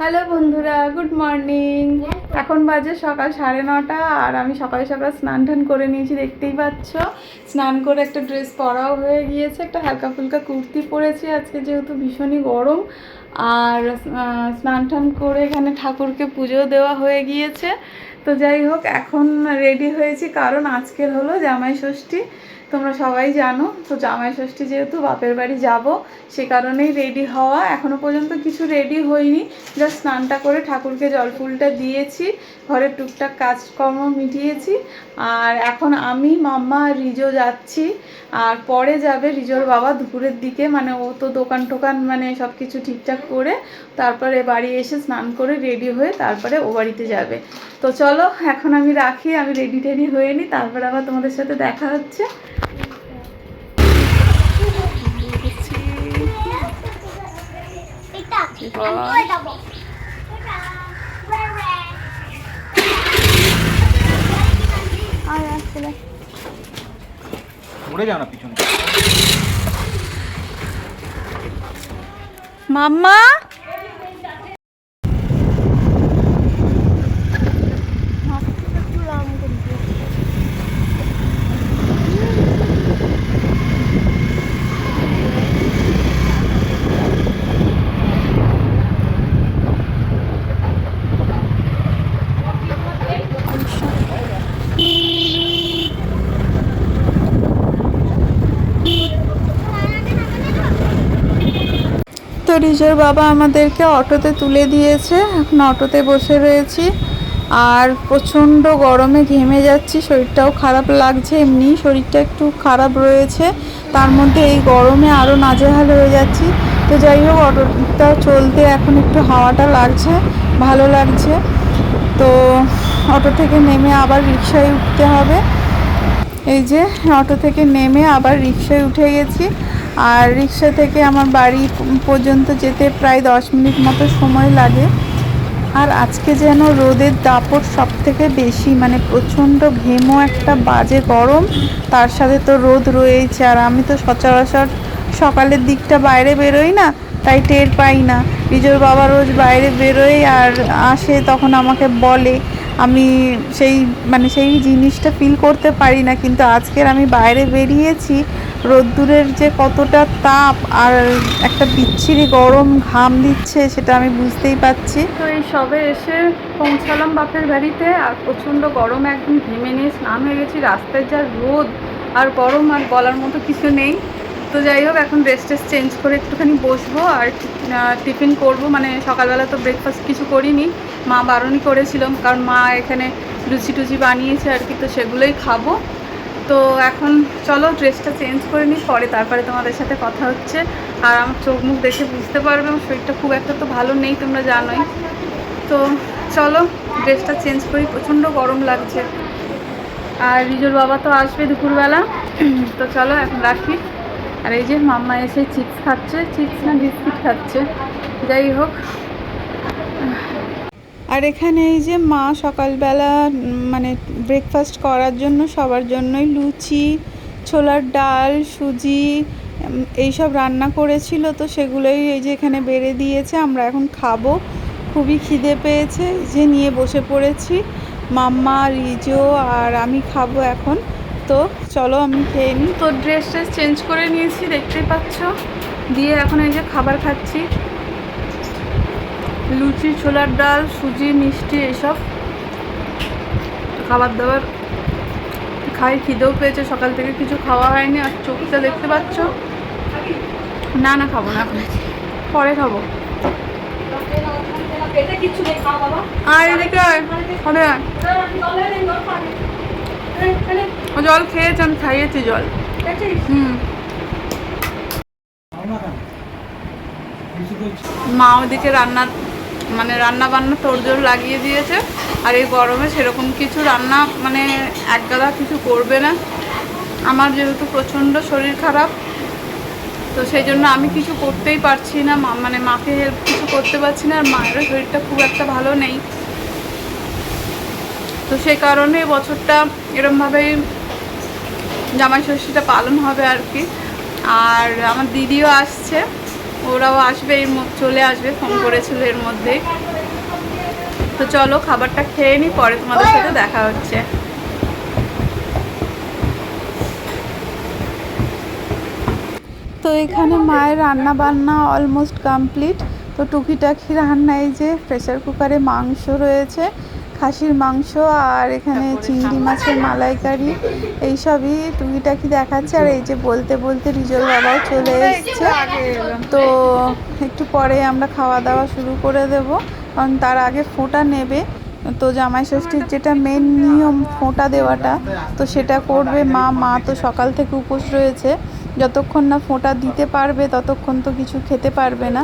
Hello বন্ধুরা, good morning. এখন বাজে সকাল সাড়ে নটা, আর আমি সকালে সকাল স্নান টান করে নিয়েছি, দেখতেই পাচ্ছ। স্নান করে একটা ড্রেস পরাও হয়ে গিয়েছে, একটা হালকা ফুলকা কুর্তি পরেছি, আজকে যেহেতু ভীষণই গরম। আর স্নান টান করে এখানে ঠাকুরকে পুজো দেওয়া হয়ে গিয়েছে। তো যাই হোক, এখন রেডি হয়েছি, কারণ আজকের হলো জামাই ষষ্ঠী। তোমরা সবাই জানো, তো জামাই ষষ্ঠী যেহেতু বাপের বাড়ি যাব, সে কারণেই রেডি হওয়া। এখনও পর্যন্ত কিছু রেডি হইনি জাস্ট স্নানটা করে ঠাকুরকে জল ফুলটা দিয়েছি, ঘরের টুকটাক কাজকর্ম মিটিয়েছি। আর এখন আমি, মাম্মা আর রিজো যাচ্ছি। আর পরে যাবে রিজোর বাবা দুপুরের দিকে মানে ও তো দোকান টোকান মানে সব কিছু ঠিকঠাক করে তারপরে বাড়ি এসে স্নান করে রেডি হয়ে তারপরে ও বাড়িতে যাবে। তো চলো, এখন আমি রাখি, আমি রেডি টেডি হয়ে নিই তারপরে আবার তোমাদের সাথে দেখা হচ্ছে। পড়ে যাও না পিছনে। মাম্মা তো রিজোর বাবা আমাদেরকে অটোতে তুলে দিয়েছে। এখন অটোতে বসে রয়েছি। আর প্রচণ্ড গরমে ঘেমে যাচ্ছি, শরীরটাও খারাপ লাগছে। এমনি শরীরটা একটু খারাপ রয়েছে। তার মধ্যে এই গরমে আরও নাজেহাল হয়ে যাচ্ছি। তো যাই হোক, অটোটা চলতে এখন একটু হাওয়াটা লাগছে, ভালো লাগছে। তো অটো থেকে নেমে আবার রিক্সায় উঠতে হবে। এই যে অটো থেকে নেমে আবার রিক্সায় উঠে গেছি। আর রিক্সা থেকে আমার বাড়ি পর্যন্ত যেতে প্রায় দশ মিনিট মতো সময় লাগে। আর আজকে যেন রোদের দাপট সব থেকে বেশি মানে প্রচণ্ড ঘেমো একটা বাজে গরম, তার সাথে তো রোদ রয়েছে আর আমি তো সচরাচর সকালের দিকটা বাইরে বেরোই না তাই টের পাই না। রিজোর বাবা রোজ বাইরে বেরোয় আর আসে তখন আমাকে বলে, আমি সেই মানে সেই জিনিসটা ফিল করতে পারি না, কিন্তু আজকের আমি বাইরে বেরিয়েছি, রোদ্দুরের যে কতটা তাপ আর একটা বিচ্ছিরি গরম ঘাম দিচ্ছে, সেটা আমি বুঝতেই পারছি। তো এই সবে এসে পৌঁছালাম বাপের বাড়িতে, আর প্রচণ্ড গরম, একদম ঘেমে নিয়ে স্নান হয়ে গেছি, রাস্তায় যা রোদ আর গরম আর বলার মতো কিছু নেই। তো যাই হোক, এখন ড্রেস টেস চেঞ্জ করে একটুখানি বসবো আর টিফিন করব। মানে সকালবেলা তো ব্রেকফাস্ট কিছু করিনি। মা বারণই করেছিলাম কারণ মা এখানে লুচি টুচি বানিয়েছে আর কি, তো সেগুলোই খাব। তো এখন চলো ড্রেসটা চেঞ্জ করে নিই, পরে তারপরে তোমাদের সাথে কথা হচ্ছে। আর আমার চোখ মুখ দেখে বুঝতে পারবে, আমার শরীরটা খুব একটা তো ভালো নেই, তোমরা জানোই। তো চলো ড্রেসটা চেঞ্জ করি, প্রচণ্ড গরম লাগছে। আর রিজোর বাবা তো আসবে দুপুরবেলা। তো চলো এখন রাখি। আর এই যে মাম্মা এসে চিপস খাচ্ছে, চিপস না বিস্কিট খাচ্ছে। যাই হোক। আর এখানে এই যে মা সকালবেলা মানে ব্রেকফাস্ট করার জন্য সবার জন্যই লুচি, ছোলার ডাল, সুজি এইসব রান্না করেছিল তো সেগুলোই এই যে এখানে বেড়ে দিয়েছে। আমরা এখন খাব। খুবই খিদে পেয়েছে। যে নিয়ে বসে পড়েছি। মাম্মা, রিজো আর আমি খাব এখন। তো চলো আমি খেয়ে নিই। তো ড্রেস ট্রেস চেঞ্জ করে নিয়েছি দেখতেই পাচ্ছ। দিয়ে এখন এই যে খাবার খাচ্ছি। লুচি ছোলার ডাল সুজি মিষ্টি এসব খাবার দাবার খাই খিদেও পেয়েছে সকাল থেকে কিছু খাওয়া হয়নি আর চোখটা দেখতে পাচ্ছ। না না খাব না এখন। পরে খাব। আর এদিকে। ও জল খেয়েছে আমি খাইয়েছি জল। হুম। মা ওদিকে রান্নার মানে রান্না বান্না তোড়জোড় লাগিয়ে দিয়েছে আর এই গরমে সেরকম কিছু রান্না মানে এক একগাদা কিছু করবে না। আমার যেহেতু প্রচণ্ড শরীর খারাপ তো সেই জন্য আমি কিছু করতেই পারছি না মা- মানে মাকে হেল্প কিছু করতে পারছি না আর মায়েরও শরীরটা খুব একটা ভালো নেই। তো সেই কারণে বছরটা এরমভাবেই জামাই ষষ্ঠীটা পালন হবে আর কি। আর আমার দিদিও আসছে, ওরাও আসবে এর চলে আসবে, ফোন করেছিল এর মধ্যে। তো চলো খাবারটা খেয়ে নিই পরে তোমাদের সাথে দেখা হচ্ছে। তো এখানে মায়ের রান্না বান্না অলমোস্ট কমপ্লিট তো টুকিটাকি রান্নায় যে প্রেসার কুকারে মাংস রয়েছে। খাসির মাংস আর এখানে চিংড়ি মাছের মালাইকারি এইসবই টুকিটাকি দেখাচ্ছে। আর এই যে বলতে বলতে রিজল বাবাও চলে এসছে। তো একটু পরে আমরা খাওয়া দাওয়া শুরু করে দেব। কারণ তার আগে ফোঁটা নেবে। তো জামাই ষষ্ঠীর যেটা মেন নিয়ম ফোঁটা দেওয়াটা তো সেটা করবে মা। মা তো সকাল থেকে উপোস রয়েছে। যতক্ষণ না ফোঁটা দিতে পারবে ততক্ষণ তো কিছু খেতে পারবে না।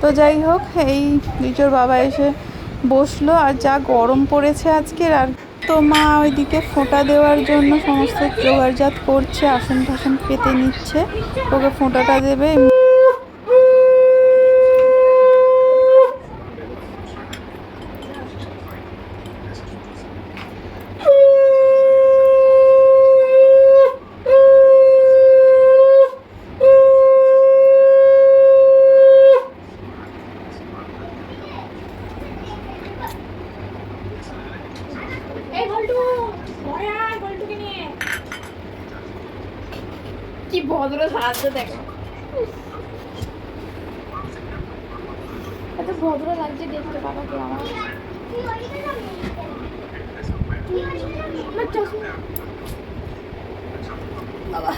তো যাই হোক এই রিজোর বাবা এসে বসল আর যা গরম পড়েছে আজকের আর তো মা ওইদিকে ফোঁটা দেওয়ার জন্য সমস্ত জোগাড়জাত করছে আসন টাসন পেতে নিচ্ছে। ওকে ফোঁটাটা দেবে এই বল্টু ঘরে আয় বল্টুকে নিয়ে কি ভদ্র সাহায্য দেখো। এত ভদ্র লাগছে দেখতে বাবাকে আমার আমার। বাবা।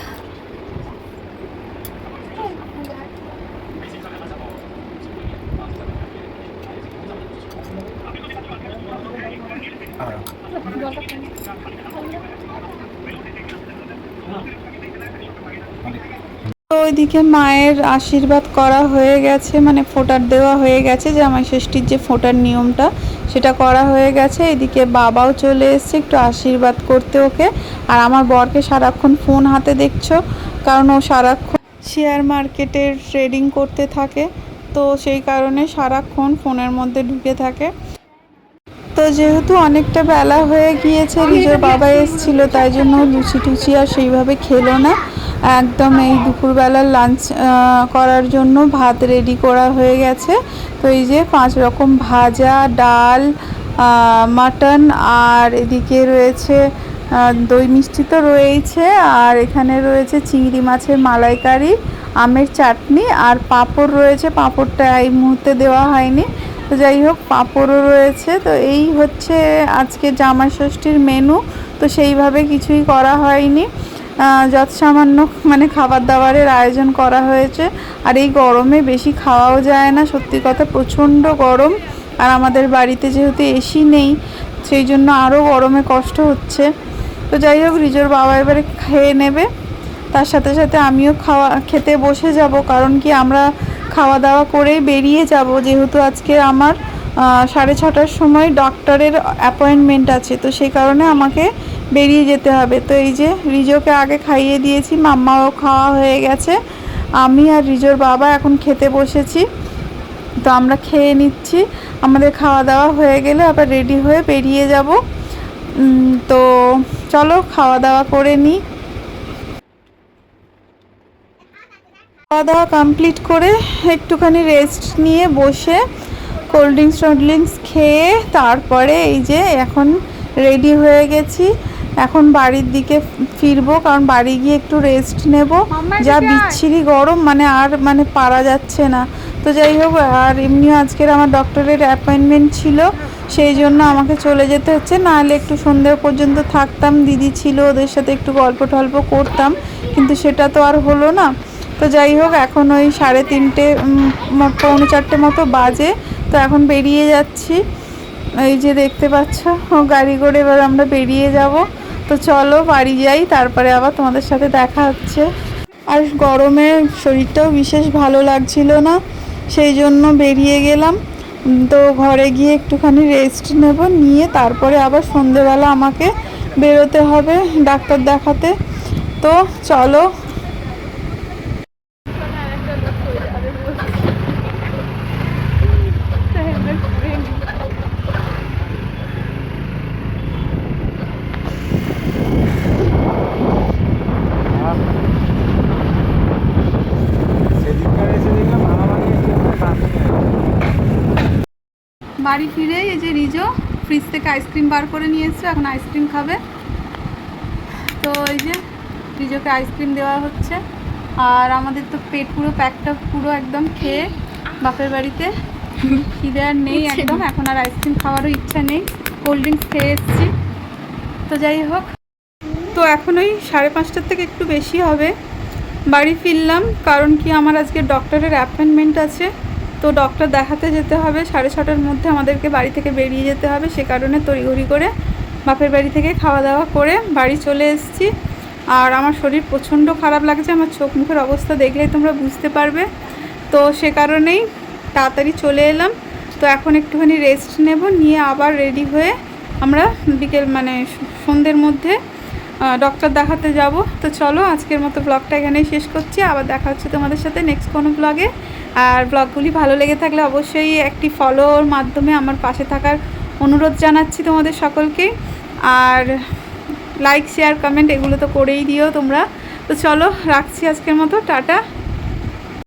ওইদিকে মায়ের আশীর্বাদ করা হয়ে গেছে মানে ফোটার দেওয়া হয়ে গেছে জামাই ষষ্ঠীর যে ফোটার নিয়মটা, সেটা করা হয়ে গেছে। এদিকে বাবাও চলে এসছে একটু আশীর্বাদ করতে ওকে। আর আমার বরকে সারাক্ষণ ফোন হাতে দেখছ, কারণ ও সারাক্ষণ শেয়ার মার্কেটের ট্রেডিং করতে থাকে। তো সেই কারণে সারাক্ষণ ফোনের মধ্যে ঢুকে থাকে। তো যেহেতু অনেকটা বেলা হয়ে গিয়েছে নিজের বাবা এসেছিল তাই জন্য লুচি টুচি আর সেইভাবে খেলো না। একদম এই দুপুরবেলার লাঞ্চ করার জন্য ভাত রেডি করা হয়ে গেছে। তো এই যে পাঁচ রকম ভাজা ডাল মাটন আর এদিকে রয়েছে দই মিষ্টি তো রয়েছে আর এখানে রয়েছে চিংড়ি মাছের মালাইকারি আমের চাটনি আর পাঁপড় রয়েছে। পাঁপড়টা এই মুহূর্তে দেওয়া হয়নি। তো যাই হোক, পাঁপড়ও রয়েছে। তো এই হচ্ছে আজকে জামাই ষষ্ঠীর মেনু তো সেইভাবে কিছুই করা হয়নি। যৎ সামান্য মানে খাবার দাবারের আয়োজন করা হয়েছে। আর এই গরমে বেশি খাওয়াও যায় না। সত্যি কথা, প্রচণ্ড গরম। আর আমাদের বাড়িতে যেহেতু এসি নেই, সেই জন্য আরও গরমে কষ্ট হচ্ছে। তো যাই হোক, রিজোর বাবা এবারে খেয়ে নেবে। তার সাথে সাথে আমিও খাওয়া, খেতে বসে যাব। কারণ কি আমরা খাওয়া দাওয়া করেই বেরিয়ে যাব। যেহেতু আজকে আমার সাড়ে ছটার সময় ডক্টরের অ্যাপয়েন্টমেন্ট আছে, তো সেই কারণে আমাকে বেরিয়ে যেতে হবে। তো এই যে রিজোকে আগে খাইয়ে দিয়েছি, মাম্মাও খাওয়া হয়ে গেছে। আমি আর রিজোর বাবা এখন খেতে বসেছি। তো আমরা খেয়ে নিচ্ছি। আমাদের খাওয়া দাওয়া হয়ে গেলে আবার রেডি হয়ে বেরিয়ে যাব। তো চলো খাওয়া দাওয়া করে নিই। খাওয়া দাওয়া কমপ্লিট করে একটুখানি রেস্ট নিয়ে বসে কোল্ড ড্রিঙ্কস টোল্ড ড্রিঙ্কস খেয়ে তারপরে এই যে এখন রেডি হয়ে গেছি। এখন বাড়ির দিকে ফিরবো কারণ বাড়ি গিয়ে একটু রেস্ট নেব। যা বিচ্ছিরি গরম মানে আর মানে পারা যাচ্ছে না। তো যাই হোক আর এমনিও আজকের আমার ডক্টরের অ্যাপয়েন্টমেন্ট ছিল সেই জন্য আমাকে চলে যেতে হচ্ছে। নাহলে একটু সন্ধ্যে পর্যন্ত থাকতাম দিদি ছিল ওদের সাথে একটু গল্প টল্প করতাম কিন্তু সেটা তো আর হলো না। তো যাই হোক, এখন ওই সাড়ে তিনটে পৌনে চারটে মতো বাজে। তো এখন বেরিয়ে যাচ্ছি। এই যে দেখতে পাচ্ছ গাড়ি করে এবার আমরা বেরিয়ে যাব। তো চলো বাড়ি যাই, তারপরে আবার তোমাদের সাথে দেখা হচ্ছে। আর গরমে শরীরটাও বিশেষ ভালো লাগছিল না, সেই জন্য বেরিয়ে গেলাম। তো ঘরে গিয়ে একটুখানি রেস্ট নেব, নিয়ে তারপরে আবার সন্ধেবেলা আমাকে বেরোতে হবে ডাক্তার দেখাতে। তো চলো বাড়ি ফিরে এই যে রিজো ফ্রিজ থেকে আইসক্রিম বার করে নিয়ে এসছো এখন আইসক্রিম খাবে। তো এই যে রিজোকে আইসক্রিম দেওয়া হচ্ছে। আর আমাদের তো পেট পুরো প্যাকটা পুরো একদম খেয়ে বাপের বাড়িতে খিদে আর নেই একদম এখন আর আইসক্রিম খাওয়ারও ইচ্ছা নেই। কোল্ড ড্রিঙ্কস খেয়ে এসেছি। তো যাই হোক তো এখন ওই সাড়ে পাঁচটার থেকে একটু বেশি হবে। বাড়ি ফিরলাম কারণ কি আমার আজকে ডক্টরের অ্যাপয়েন্টমেন্ট আছে। তো ডক্টর দেখাতে যেতে হবে। সাড়ে ছটার মধ্যে আমাদেরকে বাড়ি থেকে বেরিয়ে যেতে হবে। সে কারণে তড়িঘড়ি করে বাপের বাড়ি থেকে খাওয়া দাওয়া করে বাড়ি চলে এসেছি। আর আমার শরীর প্রচণ্ড খারাপ লাগছে। আমার চোখ মুখের অবস্থা দেখলেই তোমরা বুঝতে পারবে। তো সে কারণেই তাড়াতাড়ি চলে এলাম। তো এখন একটুখানি রেস্ট নেব। নিয়ে আবার রেডি হয়ে আমরা বিকেল মানে সন্ধ্যের মধ্যে ডক্টর দেখাতে যাব। তো চলো, আজকের মতো ব্লগটা এখানেই শেষ করছি। আবার দেখা হচ্ছে তোমাদের সাথে নেক্সট কোনো ব্লগে আর ব্লগগুলি ভালো লেগে থাকলে অবশ্যই একটি ফলোর মাধ্যমে আমার পাশে থাকার অনুরোধ জানাচ্ছি তোমাদের সকলকে। আর লাইক শেয়ার কমেন্ট এগুলো তো করেই দিও তোমরা। তো চলো, রাখছি আজকের মতো। টাটা।